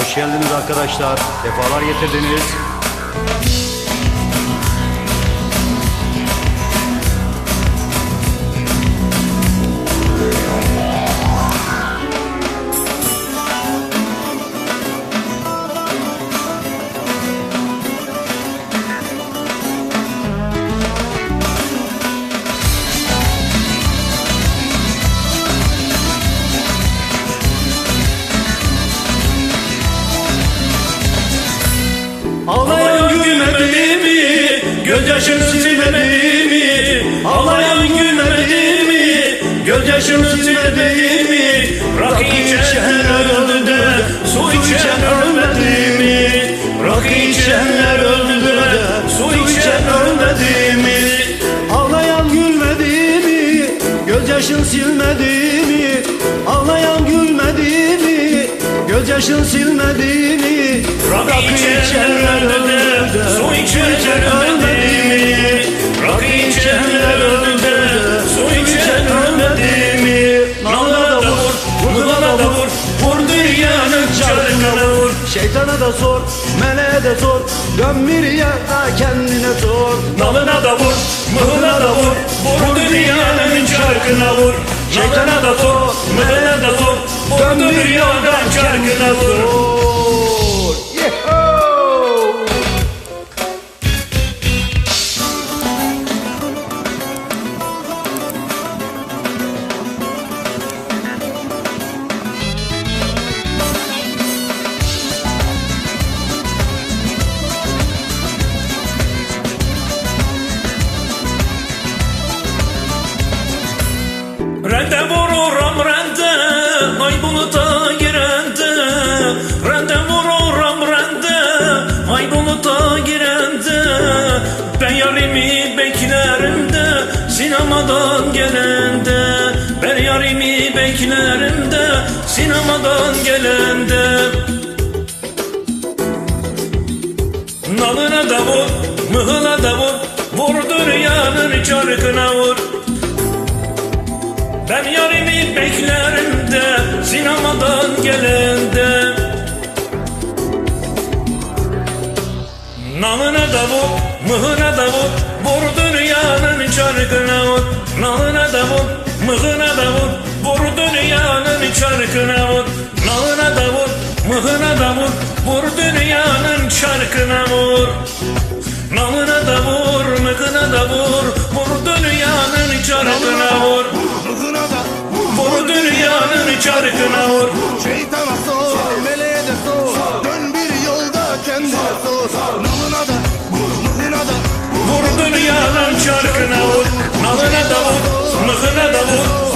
Hoş geldiniz arkadaşlar. Defalar getirdiniz. Gözyaşını silmedi mi? Ağlayan gülmedi mi? Gözyaşını silmedi mi? Rakı içenler öldü de su içen ölmedi mi? Rakı içenler öldü de su içen ölmedi mi? Ağlayan gülmedi mi? Gözyaşın silmedi mi? Ağlayan gülmedi mi? Gözyaşın silmedi mi? Rakı içenler öldü de su içen ölmedi mi? İçenler öldü de su içen ölmedi mi? Nallara da vur, vurgulana da vur, vur dünyanın çarkına vur. Şeytana da sor, meleğe de sor Dön bir yana kendine sor Nalına da vur, mıhına da vur, vur dünyanın çarkına vur. Nalına da vur, mıhına da vur, vur dünyanın çarkına vur. Sor rende Ay buluta girende. Rende vururam rende. Ay buluta girende. Ben yarimi beklerim de Sinemadan gelende Ben yarimi beklerim de Sinemadan gelende Nalına da vur, mıhına da vur. Vur dünyanın çarkına vur. Ben yarimi beklerim de sinemadan gelende. Nalına da vur, mıhına da vur Vur dünyanın çarkına vur. Nalına da vur, mıhına da vur Vur dünyanın çarkına vur. Nalına da vur, mıhına da vur Vur dünyanın çarkına vur Şeytana sor, sor. meleğe de sor. sor Dön bir yolda kendine sor, sor. Nalına da, mızına da Vurdun yalan çarkına vur Nalına da vur, mızına da vur